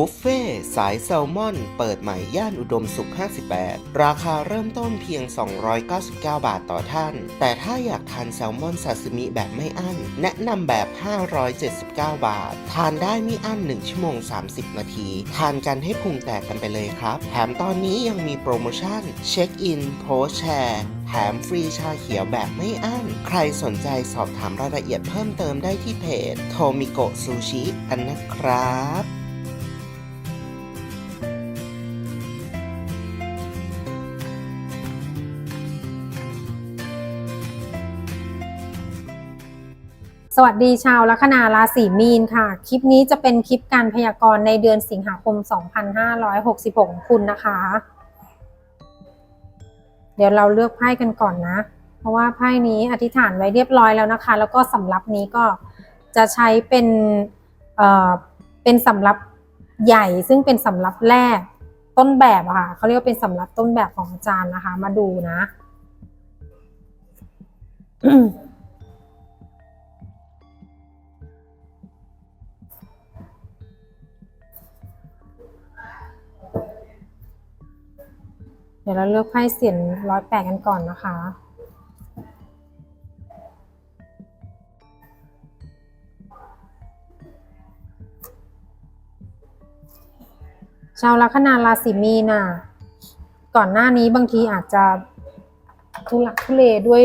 บุฟเฟ่สายแซลมอน เปิดใหม่ย่านอุดมสุข 58 ราคาเริ่มต้นเพียง 299 บาทต่อท่าน แต่ถ้าอยากทานแซลมอนซาซิมิแบบไม่อั้น แนะนำแบบ 579 บาท ทานได้ไม่อั้น 1 ชั่วโมง 30 นาที ทานกันให้พุงแตกกันไปเลยครับ แถมตอนนี้ยังมีโปรโมชั่น เช็คอิน โพสแชร์แถมฟรีชาเขียวแบบไม่อั้น ใครสนใจสอบถามรายละเอียดเพิ่มเติมได้ที่เพจโทมิโกซูชิกันนะครับ สวัสดีชาวลัคนาราศีมีนค่ะ คลิปนี้จะเป็นคลิปการพยากรณ์ในเดือนสิงหาคม 2566ของคุณนะคะ เดี๋ยวเราเลือกไพ่กันก่อนนะ เพราะว่าไพ่นี้อธิษฐานไว้เรียบร้อยแล้วนะคะ แล้วก็สำรับนี้ก็จะใช้เป็นเอ่อเป็นสำรับใหญ่ซึ่งเป็นสำรับแรกต้นแบบอะค่ะเขาเรียกว่าเป็นสำรับต้นแบบของอาจารย์นะคะ มาดูนะ ดี๋ยวเราเลือกไพ่เสียนร้อยแปดกันก่อนนะคะ ชาวลัคนาราศีมีน่ะก่อนหน้านี้บางทีอาจจะทุลักทุเลด้วย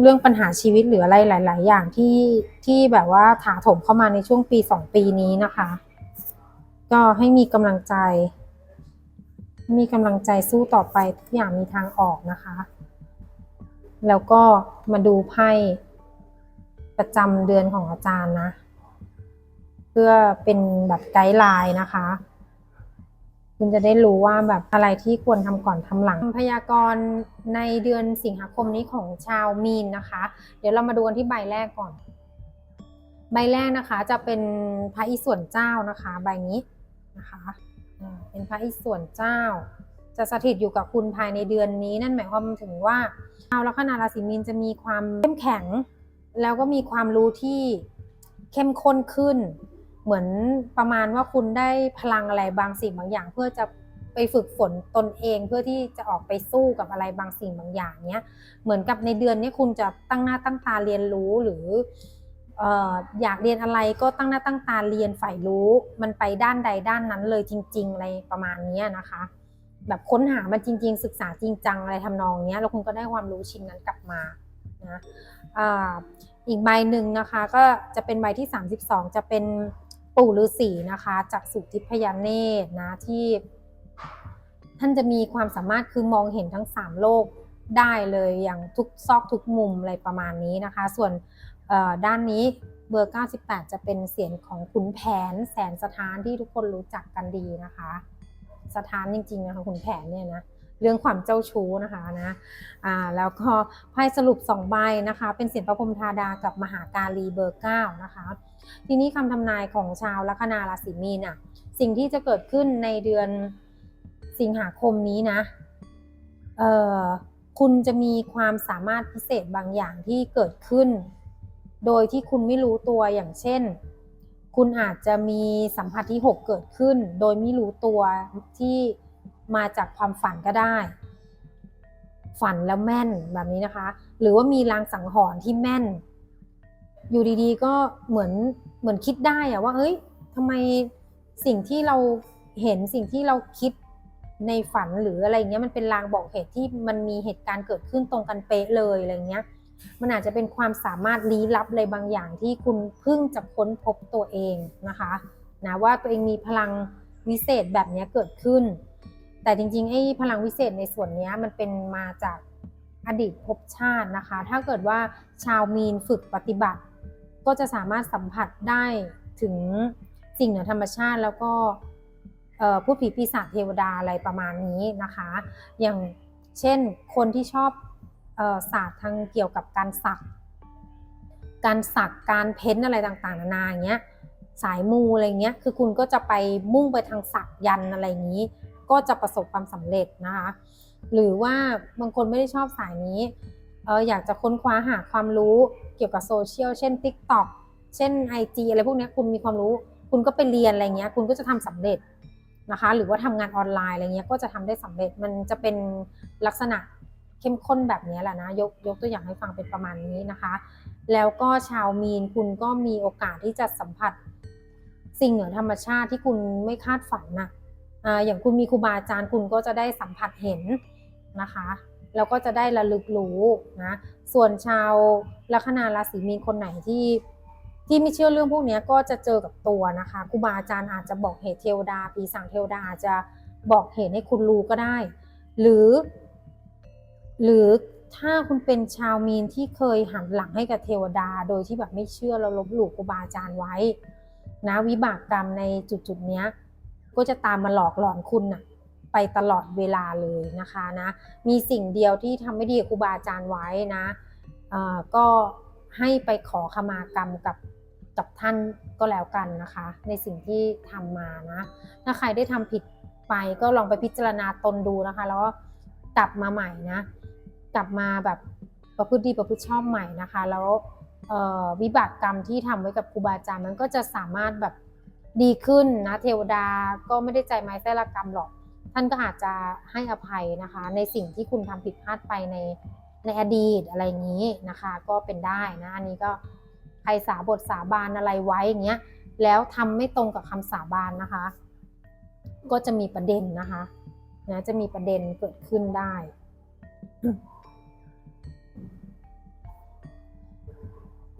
เรื่องปัญหาชีวิตหรืออะไรหลาย ๆ อย่างที่ที่แบบว่าถาถมเข้ามาในช่วงปีสองปีนี้นะคะ ก็ให้มีกำลังใจ มีกำลังใจสู้ต่อไปทุกอย่างมีทางออกนะคะ แล้วก็มาดูไพ่ประจำเดือนของอาจารย์นะ เพื่อเป็นแบบไกด์ไลน์นะคะ คุณจะได้รู้ว่าแบบอะไรที่ควรทำก่อนทำหลังพยากรณ์ในเดือนสิงหาคมนี้ของชาวมีนนะคะ เดี๋ยวเรามาดูกันที่ใบแรกก่อน ใบแรกนะคะจะเป็นพระอิศวรเจ้านะคะ ใบนี้นะคะ เป็นพระอิศวรเจ้า จะสถิตอยู่กับคุณภายในเดือนนี้ นั่นหมายความถึงว่าชาวลัคนาราศีมีนจะมีความเข้มแข็ง แล้วก็มีความรู้ที่เข้มข้นขึ้น เหมือนประมาณว่าคุณได้พลังอะไรบางสิ่งบางอย่าง เพื่อจะไปฝึกฝนตนเองเพื่อที่จะออกไปสู้กับอะไรบางสิ่งบางอย่างเนี้ยเหมือนกับในเดือนนี้คุณจะตั้งหน้าตั้งตาเรียนรู้หรือ อยากเรียนอะไรก็ตั้งหน้าตั้งตาเรียนฝ่ายรู้ มันไปด้านใดด้านนั้นเลยจริง ๆ อะไรประมาณนี้นะคะ แบบค้นหามันจริง ๆ ศึกษาจริงจังอะไรทำนองนี้แล้วคุณก็ได้ความรู้ชิ้นนั้นกลับมานะอีกใบหนึ่งนะคะก็จะเป็นใบที่ 32 จะเป็นปู่ฤาษีนะคะจากสุทิพยาเนตรนะที่ท่านจะมีความสามารถคือมองเห็นทั้ง 3 โลกได้เลยอย่างทุกซอกทุกมุมอะไรประมาณนี้นะคะ ส่วน ด้านนี้เบอร์ 98 จะเป็นเสียงของขุนแผนแสนสถานที่ทุกคนรู้จักกันดีนะคะ สถานจริงๆนะคะขุนแผนเนี่ยนะเรื่องความเจ้าชู้นะคะนะอ่าแล้วก็ไพ่สรุป2ใบนะคะ เป็นเสียงประพรมธาดากับมหาการีเบอร์ 9 นะคะ ทีนี้คำทำนายของชาวลัคนาราศีมีนอะสิ่งที่จะเกิดขึ้นในเดือนสิงหาคมนี้นะเอ่อคุณจะมีความสามารถพิเศษบางอย่างที่เกิดขึ้น โดยที่คุณไม่รู้ตัวอย่างเช่น คุณอาจจะมีสัมผัสที่ 6 เกิดขึ้น โดยไม่รู้ตัวที่มาจากความฝันก็ได้ ฝันแล้วแม่นแบบนี้นะคะ หรือว่ามีลางสังหรณ์ที่แม่น อยู่ดีๆก็เหมือนเหมือนคิดได้อะว่าเอ้ยทำไมสิ่งที่เราเห็นสิ่งที่เราคิดในฝันหรืออะไรเงี้ยมันเป็นลางบอกเหตุที่มันมีเหตุการณ์เกิดขึ้นตรงกันเป๊ะเลยอะไรเงี้ย มันอาจจะเป็นความสามารถลี้ลับอะไรบางอย่างที่คุณเพิ่งจะค้นพบตัวเองนะคะนะว่าตัวเองมีพลังวิเศษแบบนี้เกิดขึ้น แต่จริงๆไอ้พลังวิเศษในส่วนนี้มันเป็นมาจากอดีตภพชาตินะคะ ถ้าเกิดว่าชาวมีนฝึกปฏิบัติ ก็จะสามารถสัมผัสได้ถึงสิ่งเหนือธรรมชาติแล้วก็ผู้ผีปีศาจเทวดาอะไรประมาณนี้นะคะ อย่างเช่นคนที่ชอบ ศาสตร์ทางเกี่ยวกับการสัก การสักการเพ้นอะไรต่างๆ นานาอย่างเงี้ยสายมูอะไรเงี้ย คือคุณก็จะไปมุ่งไปทางสักยันอะไรอย่างนี้ ก็จะประสบความสำเร็จนะคะ หรือว่าบางคนไม่ได้ชอบสายนี้เอออยากจะค้นคว้าหาความรู้เกี่ยวกับโซเชียลเช่น TikTok เช่น IG อะไรพวกนี้คุณมีความรู้ คุณก็ไปเรียนอะไรเงี้ย คุณก็จะทำสำเร็จนะคะ หรือว่าทำงานออนไลน์อะไรเงี้ย ก็จะทำได้สำเร็จ มันจะเป็นลักษณะ เข้มข้นแบบนี้แหละนะยกยกตัวอย่างให้ฟังเป็นประมาณนี้นะคะ แล้วก็ชาวมีนคุณก็มีโอกาสที่จะสัมผัส สิ่งเหนือธรรมชาติที่คุณไม่คาดฝันนะอ่าอย่างคุณมีครูบาอาจารย์คุณก็จะได้สัมผัสเห็นนะคะแล้วก็จะได้ระลึกรู้นะ ส่วนชาวลัคนาราศีมีนคนไหนที่ที่ไม่เชื่อเรื่องพวกนี้ก็จะเจอกับตัวนะคะครูบาอาจารย์อาจจะบอกเหตุเทวดาปีสังเทวดาจจะบอกเหตุให้คุณรู้ก็ได้ หรือ หรือถ้าคุณเป็นชาวมีนที่เคยหันหลังให้กับเทวดา โดยที่แบบไม่เชื่อแล้วลบหลู่ครูบาอาจารย์ไว้ นะวิบากกรรมในจุดจุดเนี้ยก็จะตามมาหลอกหลอนคุณน่ะไปตลอดเวลาเลยนะคะนะ มีสิ่งเดียวที่ทำไม่ดีครูบาอาจารย์ไว้นะอ่อก็ให้ไปขอขมากรรมกับกับท่านก็แล้วกันนะคะ ในสิ่งที่ทำมานะ ถ้าใครได้ทำผิดไปก็ลองไปพิจารณาตนดูนะคะ แล้วก็กลับมาใหม่นะ กลับมาแบบประพฤติดีประพฤติชอบใหม่นะคะ แล้ววิบากกรรมที่ทำไว้กับครูบาอาจารย์มันก็จะสามารถแบบดีขึ้นนะเทวดาก็ไม่ได้ใจไม้แท้ละกรรมหรอก ท่านก็อาจจะให้อภัยนะคะ ในสิ่งที่คุณทำผิดพลาดไปในในอดีตอะไรอย่างนี้นะคะ ก็เป็นได้นะอันนี้ก็ใครสาบทสาบานอะไรไว้อย่างเงี้ยแล้วทำไม่ตรงกับคำสาบานนะคะ ก็จะมีประเด็นนะคะนะจะมีประเด็นเกิดขึ้นได้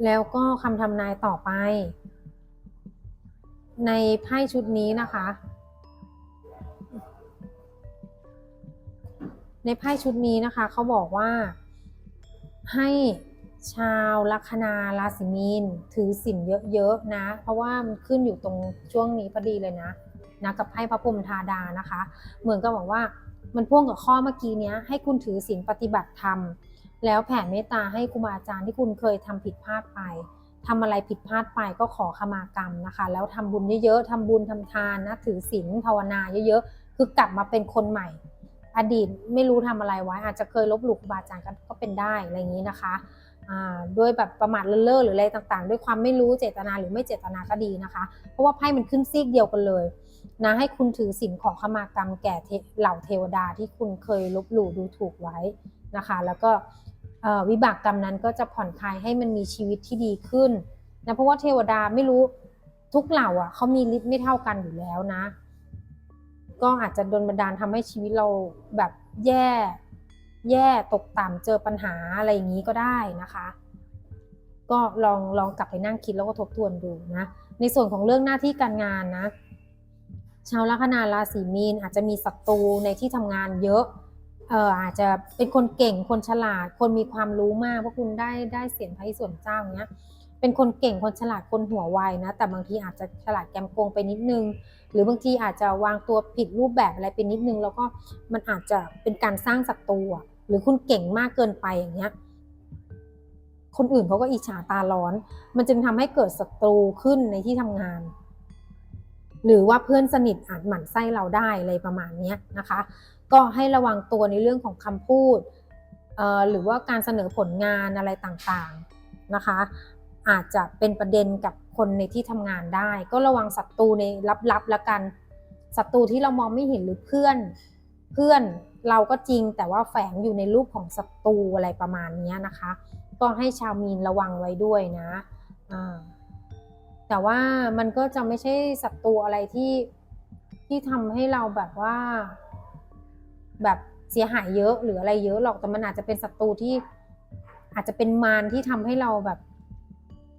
แล้วก็คำทำนายต่อไป ในไพ่ชุดนี้นะคะ ในไพ่ชุดนี้นะคะ เขาบอกว่า ให้ชาวลัคนาราศีมีน ถือศีลเยอะๆนะ เพราะว่ามันขึ้นอยู่ตรงช่วงนี้พอดีเลยนะนะกับไพ่พระพรหมธาดานะคะ เหมือนกับบอกว่ามันพ่วงกับข้อเมื่อกี้เนี้ยให้คุณถือศีลปฏิบัติธรรม แล้วแผ่เมตตาให้ครูบาอาจารย์ที่คุณเคยทำผิดพลาดไปทำอะไรผิดพลาดไปก็ขอขมากรรมนะคะ แล้วทำบุญเยอะๆทำบุญทำทานนะถือศีลภาวนาเยอะๆ คือกลับมาเป็นคนใหม่ อดีตไม่รู้ทำอะไรไว้ อาจจะเคยลบหลู่ครูบาอาจารย์ก็เป็นได้อะไรอย่างนี้นะคะอ่าด้วยแบบประมาทเลินเล่อหรืออะไรต่างๆ ด้วยความไม่รู้เจตนาหรือไม่เจตนาก็ดีนะคะ เพราะว่าไพ่มันขึ้นซีกเดียวกันเลยนะให้คุณถือศีลขอขมากรรมแก่เหล่าเทวดาที่คุณเคยลบหลู่ดูถูกไว้ นะคะ แล้วก็วิบากกรรมนั้นก็จะผ่อนคลายให้มันมีชีวิตที่ดีขึ้นนะเพราะว่าเทวดาไม่รู้ทุกเหล่าอะเขามีฤทธิ์ไม่เท่ากันอยู่แล้วนะ ก็อาจจะโดนบันดาลทำให้ชีวิตเราแบบแย่ แย่ตกต่ำเจอปัญหาอะไรอย่างนี้ก็ได้นะคะ ก็ลองลองกลับไปนั่งคิดแล้วก็ทบทวนดูนะ ในส่วนของเรื่องหน้าที่การงานนะชาวลัคนาราศีมีนอาจจะมีศัตรูในที่ทำงานเยอะ เอออาจจะเป็นคนเก่งคนฉลาด คนมีความรู้มากเพราะคุณได้ได้เสียงไพ่ส่วนเจ้าเนี้ยเป็นคนเก่งคนฉลาดคนหัวไวนะ แต่บางทีอาจจะฉลาดแกมโกงไปนิดนึง หรือบางทีอาจจะวางตัวผิดรูปแบบอะไรไปนิดนึง แล้วก็มันอาจจะเป็นการสร้างศัตรูหรือคุณเก่งมากเกินไปอย่างเงี้ยคนอื่นเขาก็อิจฉาตาร้อน มันจึงทำให้เกิดศัตรูขึ้นในที่ทำงาน หรือว่าเพื่อนสนิทอาจหมั่นไส้เราได้อะไรประมาณนี้นะคะ ก็ให้ระวังตัวในเรื่องของคำพูด หรือว่าการเสนอผลงานอะไรต่างๆนะคะ อาจจะเป็นประเด็นกับคนในที่ทำงานได้ ก็ระวังศัตรูในลับๆแล้วกันศัตรูที่เรามองไม่เห็นหรือเพื่อน เพื่อนเราก็จริงแต่ว่าแฝงอยู่ในรูปของศัตรูอะไรประมาณนี้นะคะ ก็ให้ชาวมีนระวังไว้ด้วยนะแต่ว่ามันก็จะไม่ใช่ศัตรูอะไรที่ที่ทำให้เราแบบว่า แบบเสียหายเยอะหรืออะไรเยอะหรอกแต่มันอาจจะเป็นศัตรูที่อาจจะเป็นมารที่ทำให้เราแบบ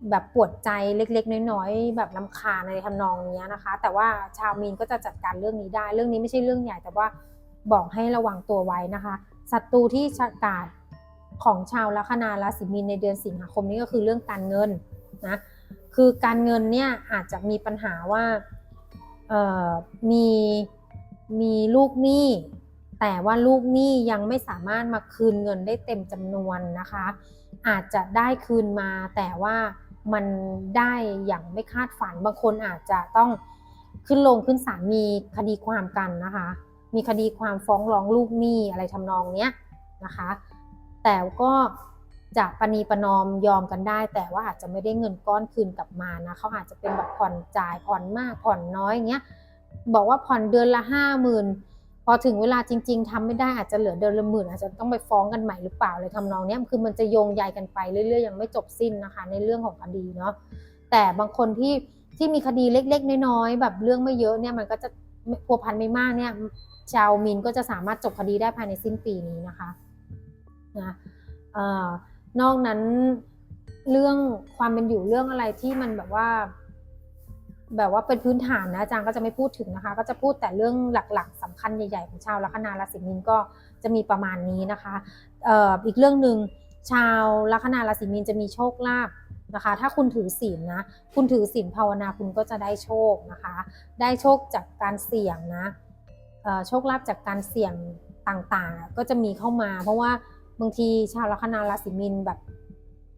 แบบปวดใจเล็ก ๆ น้อยๆแบบลำคาในทำนองนี้นะคะ แต่ว่าชาวมีนก็จะจัดการเรื่องนี้ได้ เรื่องนี้ไม่ใช่เรื่องใหญ่ แต่ว่าบอกให้ระวังตัวไว้นะคะศัตรูที่ชะกาดของชาวลัคนาราศีมีนในเดือนสิงหาคมนี้ก็คือเรื่องการเงินนะคือการเงินเนี่ยอาจจะมีปัญหาว่ามีมีลูกหนี้ แต่ว่าลูกหนี้ยังไม่สามารถมาคืนเงินได้เต็มจำนวนนะคะ อาจจะได้คืนมาแต่ว่ามันได้อย่างไม่คาดฝันบางคนอาจจะต้องขึ้นลงขึ้นศาลมีคดีความกันนะคะ มีคดีความฟ้องร้องลูกหนี้อะไรทำนองเนี้ยนะคะ แต่ก็จะปณีประนอมยอมกันได้ แต่ว่าอาจจะไม่ได้เงินก้อนคืนกลับมานะเขาอาจจะเป็นแบบผ่อนจ่ายผ่อนมากผ่อนน้อยอย่างเงี้ยบอกว่าผ่อนเดือนละห้าหมื่น พอถึงเวลาจริง ๆทำไม่ได้อาจจะเหลือเดือนละหมื่นอาจจะต้องไปฟ้องกันใหม่หรือเปล่าเลยทำนองเนี้ยคือมันจะโยงใยกันไปเรื่อยๆยังไม่จบสิ้นนะคะ ในเรื่องของคดีเนาะแต่บางคนที่ที่มีคดีเล็ก ๆ น้อยๆแบบเรื่องไม่เยอะเนี่ยมันก็จะพัวพันไม่มากเนี่ยชาวมินก็จะสามารถจบคดีได้ภายในสิ้นปีนี้นะคะนะเอ่อนอกนั้นเรื่องความเป็นอยู่เรื่องอะไรที่มันแบบว่า แบบว่าเป็นพื้นฐานนะอาจารย์ก็จะไม่พูดถึงนะคะ ก็จะพูดแต่เรื่องหลักๆสำคัญใหญ่ๆของชาวลัคนาราศีมีนก็จะมีประมาณนี้นะคะอออีกเรื่องหนึ่งชาวลัคนาราศีมีนจะมีโชคลาภนะคะ ถ้าคุณถือศีลนะ คุณถือศีลภาวนาคุณก็จะได้โชคนะคะ ได้โชคจากการเสี่ยงนะโชคลาภจากการเสี่ยงต่างๆ ก็จะมีเข้ามา เพราะว่าบางทีชาวลัคนาราศีมีนแบบ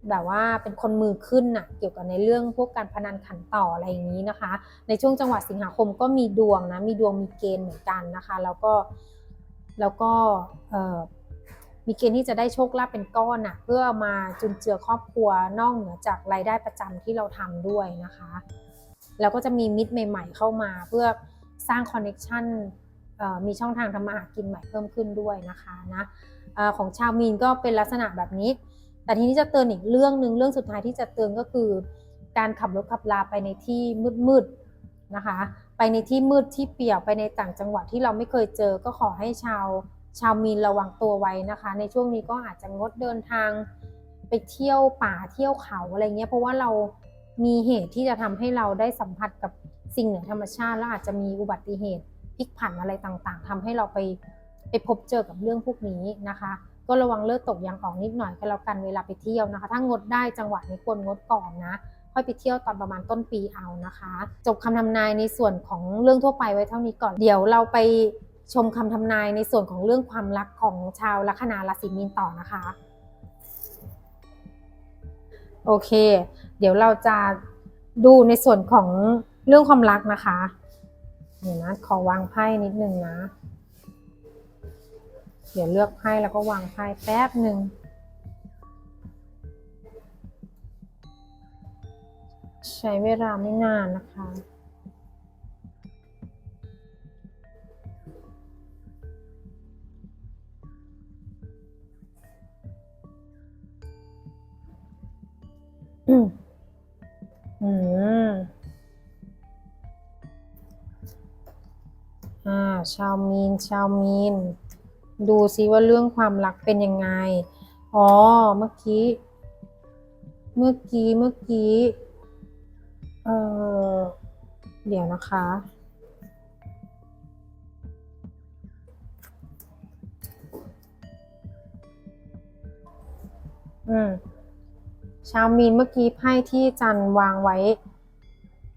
แบบว่าเป็นคนมือขึ้นน่ะเกี่ยวกับในเรื่องพวกการพนันขันต่ออะไรอย่างนี้นะคะ ในช่วงจังหวัดสิงหาคมก็มีดวงนะมีดวงมีเกณฑ์เหมือนกันนะคะ แล้วก็แล้วก็มีเกณฑ์ที่จะได้โชคลาภเป็นก้อนน่ะเพื่อมาจุนเจือครอบครัวนอกเหนือจากรายได้ประจำที่เราทำด้วยนะคะ แล้วก็จะมีมิตรใหม่ ๆ เข้ามาเพื่อสร้างคอนเน็ชันมีช่องทางทำมาหากินใหม่เพิ่มขึ้นด้วยนะคะนะอของชาวมีนก็เป็นลักษณะแบบนี้ แต่ทีนี้จะเตือนอีกเรื่องหนึ่งเรื่องสุดท้ายที่จะเตือนก็คือ การขับรถขับลาไปในที่มืดๆนะคะ ไปในที่มืดที่เปี่ยวไปในต่างจังหวัดที่เราไม่เคยเจอก็ขอให้ชาวชาวมีนระวังตัวไว้นะคะ ในช่วงนี้ก็อาจจะงดเดินทางไปเที่ยวป่าเที่ยวเขาอะไรเงี้ยเพราะว่าเรามีเหตุที่จะทำให้เราได้สัมผัสกับสิ่งเหนือธรรมชาติ แล้วอาจจะมีอุบัติเหตุพลิกผันอะไรต่างๆทำให้เราไปไปพบเจอกับเรื่องพวกนี้นะคะ ก็ระวังเลือดตกยางออกนิดหน่อยก็แล้วกันเวลาไปเที่ยวนะคะ ถ้างดได้จังหวะนี้ควรงดก่อนนะค่อยไปเที่ยวตอนประมาณต้นปีเอานะคะ จบคำทำนายในส่วนของเรื่องทั่วไปไว้เท่านี้ก่อนเดี๋ยวเราไปชมคำทำนายในส่วนของเรื่องความรักของชาวลัคนาราศีมีนต่อนะคะ โอเค เดี๋ยวเราจะดูในส่วนของเรื่องความรักนะคะเดี๋ยวนะขอวางไพ่นิดนึงนะ เดี๋ยวเลือกไพ่แล้วก็วางไพ่แป๊บหนึ่งใช้เวลาไม่นานนะคะ อืมอ่า ชาวมีน ชาวมีน ดูซิว่าเรื่องความรักเป็นยังไง อ๋อ เมื่อกี้ เมื่อกี้ เมื่อกี้ เออเดี๋ยวนะคะ อืม ชาวมีนเมื่อกี้ไพ่ที่จันวางไว้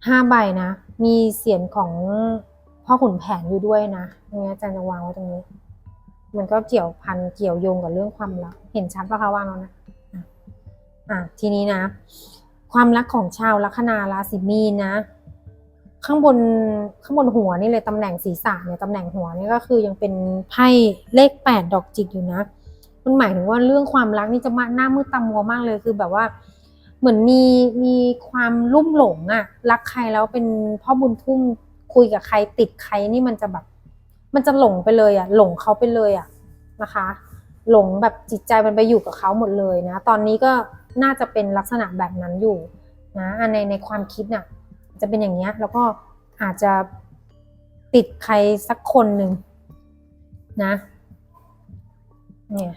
ห้าใบนะ มีเสียงของพ่อขุนแผนอยู่ด้วยนะตรงนี้จันจะวางไว้ตรงนี้ มันก็เกี่ยวพันเกี่ยวโยงกับเรื่องความรัก เห็นชัดปะคะว่างแล้วนะอะอะทีนี้นะ ความรักของชาวลัคนาราศีมีนนะ ข้างบนข้างบนหัวนี่เลยตำแหน่งศีรษะเนี่ยตำแหน่งหัวนี่ก็คือยังเป็นไพ่เลขแปดดอกจิกอยู่นะมันหมายถึงว่าเรื่องความรักนี่จะมาหน้ามืดตามัวมากเลยคือแบบว่า เหมือนมีมีความลุ่มหลงอะรักใครแล้วเป็นพ่อบุญทุ่มคุยกับใครติดใครนี่มันจะแบบ มันจะหลงไปเลยอะหลงเขาไปเลยอะนะคะ หลงแบบจิตใจมันไปอยู่กับเขาหมดเลยนะ ตอนนี้ก็น่าจะเป็นลักษณะแบบนั้นอยู่นะอะในในความคิดน่ะจะเป็นอย่างเงี้ยแล้วก็อาจจะติดใครสักคนหนึ่งนะเนี่ย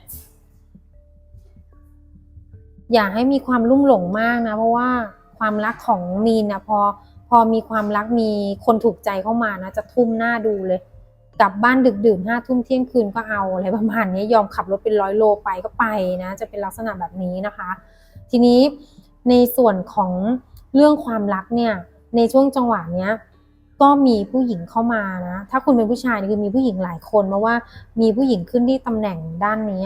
อย่าให้มีความลุ่มหลงมากนะ เพราะว่าความรักของมีนนะพอพอมีความรักมีคนถูกใจเข้ามานะ จะทุ่มหน้าดูเลย กลับบ้านดึกดื่นห้าทุ่มเที่ยงคืนก็เอาอะไรประมาณนี้ยอมขับรถเป็นร้อยโลไปก็ไปนะ จะเป็นลักษณะแบบนี้นะคะ ทีนี้ในส่วนของเรื่องความรักเนี่ยในช่วงจังหวะเนี้ยก็มีผู้หญิงเข้ามานะ ถ้าคุณเป็นผู้ชายนี่คือมีผู้หญิงหลายคนเพราะว่ามีผู้หญิงขึ้นที่ตำแหน่งด้านนี้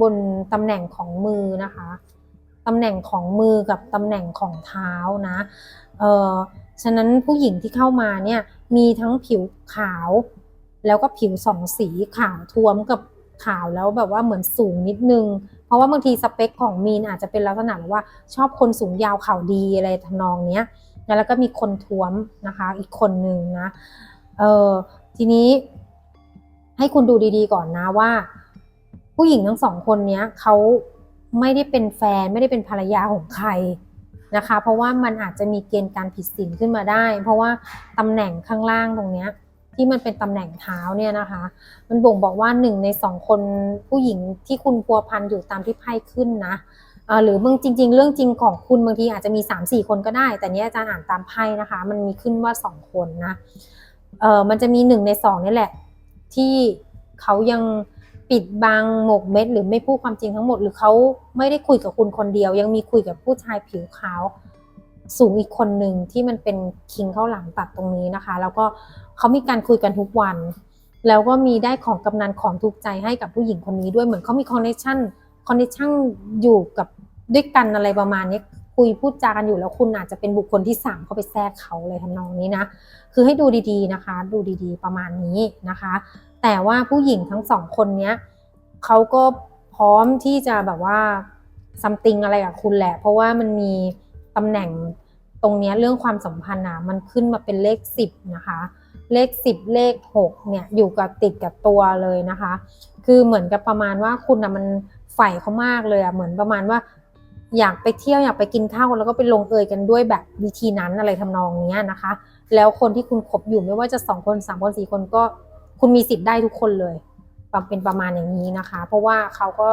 บนตำแหน่งของมือนะคะตำแหน่งของมือกับตำแหน่งของเท้านะเออฉะนั้นผู้หญิงที่เข้ามาเนี่ยมีทั้งผิวขาว แล้วก็ผิวสองสีขาวท้วมกับขาวแล้วแบบว่าเหมือนสูงนิดนึง เพราะว่าบางทีสเปคของมีนอาจจะเป็นลักษณะแบบว่าชอบคนสูงยาวเข่าดีอะไรทำนองเนี้ยแล้วก็มีคนท้วมนะคะ อีกคนนึงนะเออทีนี้ให้คุณดูดีๆก่อนนะว่า ผู้หญิงทั้งสองคนเนี้ยเขาไม่ได้เป็นแฟนไม่ได้เป็นภรรยาของใครนะคะ เพราะว่ามันอาจจะมีเกณฑ์การผิดศีลขึ้นมาได้ เพราะว่าตำแหน่งข้างล่างตรงเนี้ย ที่มันเป็นตำแหน่งเท้าเนี่ยนะคะ มันบ่งบอกว่าหนึ่งในสองคนผู้หญิงที่คุณพัวพันอยู่ตามที่ไพ่ขึ้นนะเอ่อหรือบางจริง ๆ เรื่องจริงของคุณบางทีอาจจะมี3ามสี่คนก็ได้ แต่นี้อาจารย์อ่านตามไพ่นะคะ มันมีขึ้นว่าสองคนนะเออมันจะมีหนึ่งในสองนี่แหละ ที่เขายังปิดบังหมกเม็ดหรือไม่พูดความจริงทั้งหมด หรือเขาไม่ได้คุยกับคุณคนเดียว ยังมีคุยกับผู้ชายผิวขาว สูงอีกคนหนึ่งที่มันเป็นคิงเข้าหลังตัดตรงนี้นะคะ แล้วก็เขามีการคุยกันทุกวัน แล้วก็มีได้ของกำนันของถูกใจให้กับผู้หญิงคนนี้ด้วยเหมือนเขามีคอนเนคชั่นคอนเนคชั่นอยู่กับด้วยกันอะไรประมาณนี้คุยพูดจากันอยู่แล้วคุณอาจจะเป็นบุคคลที่สามเข้าไปแทรกเขาเลยทำนองนี้นะคือให้ดูดีๆนะคะ ดูดีๆประมาณนี้นะคะ แต่ว่าผู้หญิงทั้งสองคนเนี้ยเขาก็พร้อมที่จะแบบว่าซัมติงอะไรกับคุณแหละ เพราะว่ามันมี ตำแหน่งตรงนี้เรื่องความสัมพันธ์อะมันขึ้นมาเป็นเลขสิบนะคะ เลขสิบเลขหกเนี่ยอยู่กับติดกับตัวเลยนะคะ คือเหมือนกับประมาณว่าคุณอะมันใฝ่เขามากเลยอะเหมือนประมาณว่า อยากไปเที่ยวอยากไปกินข้าวแล้วก็ไปลงเอยกันด้วยแบบวิธีนั้นอะไรทำนองเนี้ยนะคะ แล้วคนที่คุณคบอยู่ไม่ว่าจะสองคนสามคนสี่คนก็คุณมีสิทธิ์ได้ทุกคนเลยปเป็นประมาณอย่างนี้นะคะ เพราะว่าเขาก็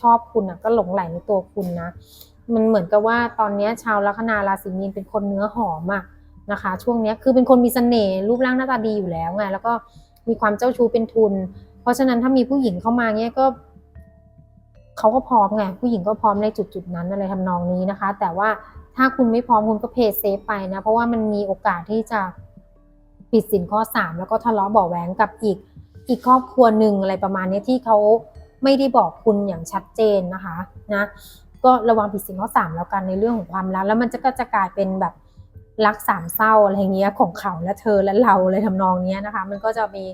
ชอบคุณอะก็หลงไหลในตัวคุณนะ มันเหมือนกับว่าตอนนี้ชาวลัคนาราศีมีนเป็นคนเนื้อหอมอะนะคะ ช่วงนี้คือเป็นคนมีเสน่ห์รูปร่างหน้าตาดีอยู่แล้วไงแล้วก็มีความเจ้าชู้เป็นทุน เพราะฉะนั้นถ้ามีผู้หญิงเข้ามาเนี้ยก็เขาก็พร้อมไงผู้หญิงก็พร้อมในจุดจุดนั้นอะไรทำนองนี้นะคะ แต่ว่าถ้าคุณไม่พร้อมคุณก็เพย์เซฟไปนะ เพราะว่ามันมีโอกาสที่จะผิดสินข้อสามแล้วก็ทะเลาะเบาะแหวงกับอีกอีกครอบครัวหนึ่งอะไรประมาณนี้ที่เขาไม่ได้บอกคุณอย่างชัดเจนนะคะนะ ก็ระวังผิดสิ่งข้อสามแล้วกันในเรื่องของความรักแล้วมันจะก็จะกลายเป็นแบบรักสามเศร้าอะไรเงี้ยของเขาและเธอและเราเลยทำนองเนี้ยนะคะ มันก็จะมี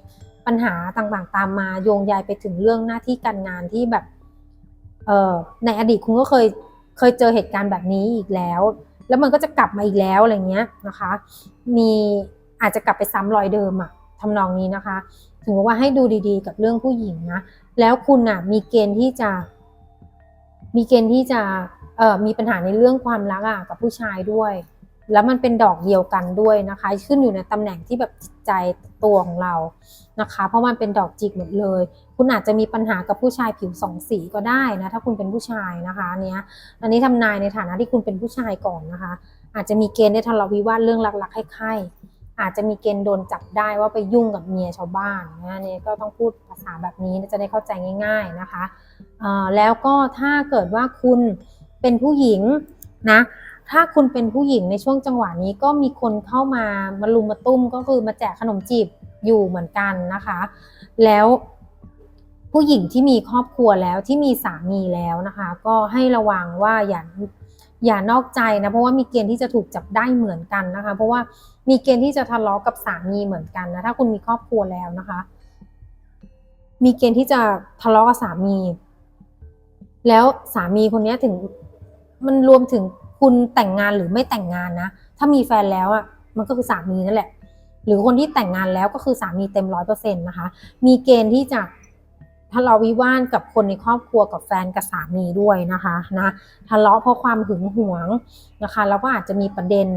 ปัญหาต่างๆ ตามมาโยงใยไปถึงเรื่องหน้าที่การงานที่แบบเอ่อในอดีตคุณก็เคยเคยเจอเหตุการณ์แบบนี้อีกแล้ว แล้วมันก็จะกลับมาอีกแล้วอะไรเงี้ยนะคะ มีอาจจะกลับไปซ้ำรอยเดิมอะทำนองนี้นะคะ ถึงว่าให้ดูดีๆ กับเรื่องผู้หญิงนะแล้วคุณอะมีเกณฑ์ที่จะ มีเกณฑ์ที่จะเอ่อมีปัญหาในเรื่องความรักอะกับผู้ชายด้วย แล้วมันเป็นดอกเดียวกันด้วยนะคะ ขึ้นอยู่ในตำแหน่งที่แบบจิตใจตัวของเรานะคะ เพราะมันเป็นดอกจิกหมดเลย คุณอาจจะมีปัญหากับผู้ชายผิวสองสีก็ได้นะถ้าคุณเป็นผู้ชายนะคะเนี้ยอันนี้ทำนายในฐานะที่คุณเป็นผู้ชายก่อนนะคะ อาจจะมีเกณฑ์ได้ทะเลาะวิวาทเรื่องรักๆใคร่ๆ อาจจะมีเกณฑ์โดนจับได้ว่าไปยุ่งกับเมียชาวบ้านนะนี่ก็ต้องพูดภาษาแบบนี้จะได้เข้าใจง่าย ๆนะคะแล้วก็ถ้าเกิดว่าคุณเป็นผู้หญิงนะถ้าคุณเป็นผู้หญิงในช่วงจังหวะนี้ก็มีคนเข้ามามาลุมมาตุ้มก็คือมาแจกขนมจีบอยู่เหมือนกันนะคะ แล้วผู้หญิงที่มีครอบครัวแล้วที่มีสามีแล้วนะคะ ก็ให้ระวังว่าอย่า อย่านอกใจนะเพราะว่ามีเกณฑ์ที่จะถูกจับได้เหมือนกันนะคะ เพราะว่ามีเกณฑ์ที่จะทะเลาะกับสามีเหมือนกันนะถ้าคุณมีครอบครัวแล้วนะคะ มีเกณฑ์ที่จะทะเลาะกับสามี แล้วสามีคนนี้ถึงมันรวมถึงคุณแต่งงานหรือไม่แต่งงานนะถ้ามีแฟนแล้วอะมันก็คือสามีนั่นแหละ หรือคนที่แต่งงานแล้วก็คือสามีเต็มร้อยเปอร์เซ็นต์นะคะ มีเกณฑ์ที่จะ ทะเลาะวิวาทกับคนในครอบครัวกับแฟนกับสามีด้วยนะคะนะทะเลาะเพราะความหึงหวงนะคะแล้วก็อาจจะมีประเด็น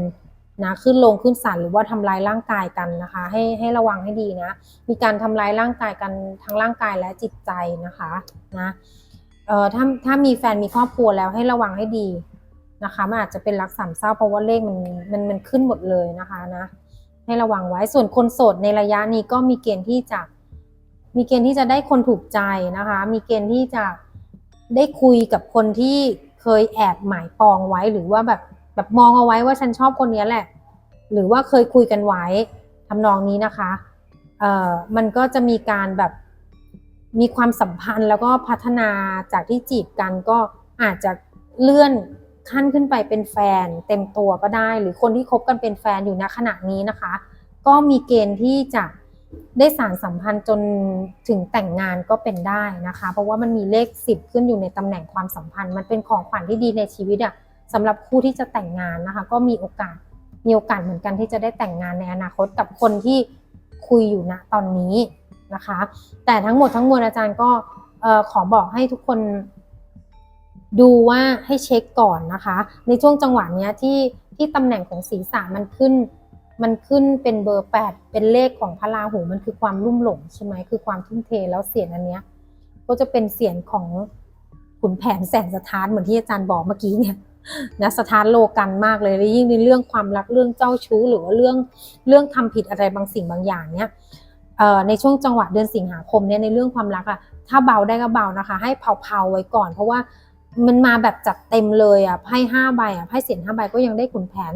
นะขึ้นลงขึ้นศาลหรือว่าทำร้ายร่างกายกันนะคะ ให้ให้ระวังให้ดีนะ มีการทำร้ายร่างกายกันทั้งร่างกายและจิตใจนะคะนะเอ่อถ้าถ้ามีแฟนมีครอบครัวแล้วให้ระวังให้ดีนะคะมันอาจจะเป็นรักสามเศร้าเพราะว่าเลขมันมันมันขึ้นหมดเลยนะคะนะให้ระวังไว้ส่วนคนโสดในระยะนี้ก็มีเกณฑ์ที่จะ มีเกณฑ์ที่จะได้คนถูกใจนะคะ มีเกณฑ์ที่จะได้คุยกับคนที่เคยแอบหมายปองไว้หรือว่าแบบแบบมองเอาไว้ว่าฉันชอบคนนี้แหละ หรือว่าเคยคุยกันไว้ทำนองนี้นะคะเอ่อมันก็จะมีการแบบมีความสัมพันธ์แล้วก็พัฒนาจากที่จีบกันก็อาจจะเลื่อนขั้นขึ้นไปเป็นแฟนเต็มตัวก็ได้ หรือคนที่คบกันเป็นแฟนอยู่ณขณะนี้นะคะ ก็มีเกณฑ์ที่จะ ได้สารสัมพันธ์จนถึงแต่งงานก็เป็นได้นะคะ เพราะว่ามันมีเลขสิบขึ้นอยู่ในตำแหน่งความสัมพันธ์ มันเป็นของขวัญที่ดีในชีวิตอะสำหรับคู่ที่จะแต่งงานนะคะ ก็มีโอกาสมีโอกาสเหมือนกันที่จะได้แต่งงานในอนาคตกับคนที่คุยอยู่ณตอนนี้นะคะ แต่ทั้งหมดทั้งมวลอาจารย์ก็ขอบอกให้ทุกคนดูว่าให้เช็คก่อนนะคะ ในช่วงจังหวะเนี้ยที่ที่ตำแหน่งของศีรษะมันขึ้น มันขึ้นเป็นเบอร์แปดเป็นเลขของพระราหูมันคือความลุ่มหลงใช่ไหมคือความทุ่มเทแล้วเสียงอันเนี้ย ก็จะเป็นเสียงของขุนแผนแสงสถานเหมือนที่อาจารย์บอกเมื่อกี้เนี่ยนะสถานโลกันมากเลยแล้วยิ่งในเรื่องความรักเรื่องเจ้าชู้ หรือว่าเรื่องเรื่องทำผิดอะไรบางสิ่งบางอย่างเนี่ยเอ่อในช่วงจังหวะเดือนสิงหาคมเนี่ยในเรื่องความรักอะถ้าเบาได้ก็เบานะคะ ให้เผาๆไว้ก่อน เพราะว่ามันมาแบบจัดเต็มเลยอะไพ่ห้าใบอะไพ่เสียงห้าใบก็ยังได้ขุนแผน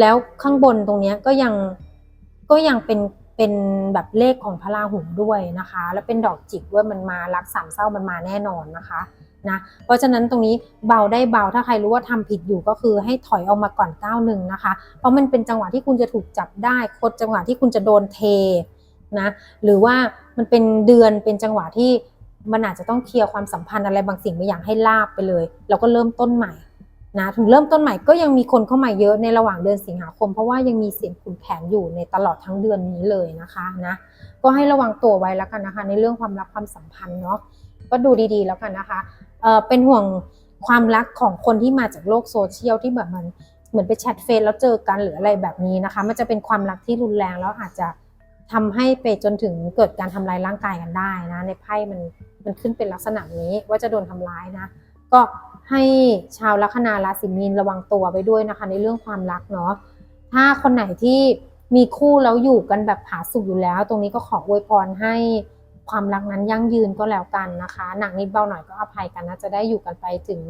แล้วข้างบนตรงนี้ก็ยังก็ยังเป็นเป็นแบบเลขของพระราหูด้วยนะคะ แล้วเป็นดอกจิกด้วยมันมารักสามเศร้ามันมาแน่นอนนะคะนะเพราะฉะนั้นตรงนี้เบาได้เบาถ้าใครรู้ว่าทำผิดอยู่ก็คือให้ถอยออกมาก่อนก้าวหนึ่งนะคะ เพราะมันเป็นจังหวะที่คุณจะถูกจับได้โคตรจังหวะที่คุณจะโดนเทนะหรือว่ามันเป็นเดือนเป็นจังหวะที่มันอาจจะต้องเคลียร์ความสัมพันธ์อะไรบางสิ่งบางอย่างให้ลาบไปเลยแล้วก็เริ่มต้นใหม่ นะถึงเริ่มต้นใหม่ก็ยังมีคนเข้ามาเยอะในระหว่างเดือนสิงหาคม เพราะว่ายังมีเสียงขุนแผนอยู่ในตลอดทั้งเดือนนี้เลยนะคะนะก็ให้ระวังตัวไว้แล้วกันนะคะ ในเรื่องความรักความสัมพันธ์เนาะก็ดูดีๆแล้วกันนะคะเออเป็นห่วงความรักของคนที่มาจากโลกโซเชียลที่แบบมันเหมือนไปแชทเฟซแล้วเจอกันหรืออะไรแบบนี้นะคะ มันจะเป็นความรักที่รุนแรงแล้วอาจจะทำให้ไปจนถึงเกิดการทำลายร่างกายกันได้นะ ในไพ่มันมันขึ้นเป็นลักษณะนี้ว่าจะโดนทำร้ายนะ ก็ ให้ชาวลัคนาราศีมีนระวังตัวไปด้วยนะคะ ในเรื่องความรักเนาะถ้าคนไหนที่มีคู่แล้วอยู่กันแบบผาสุกอยู่แล้ว ตรงนี้ก็ขออวยพรให้ความรักนั้นยั่งยืนก็แล้วกันนะคะ หนักนิดเบาหน่อยก็อภัยกันนะจะได้อยู่กันไปถึง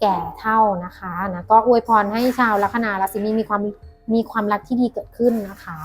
แก่เท่านะคะนะก็อวยพรให้ชาวลัคนาราศีมีนมีความมีความรักที่ดีเกิดขึ้นนะคะ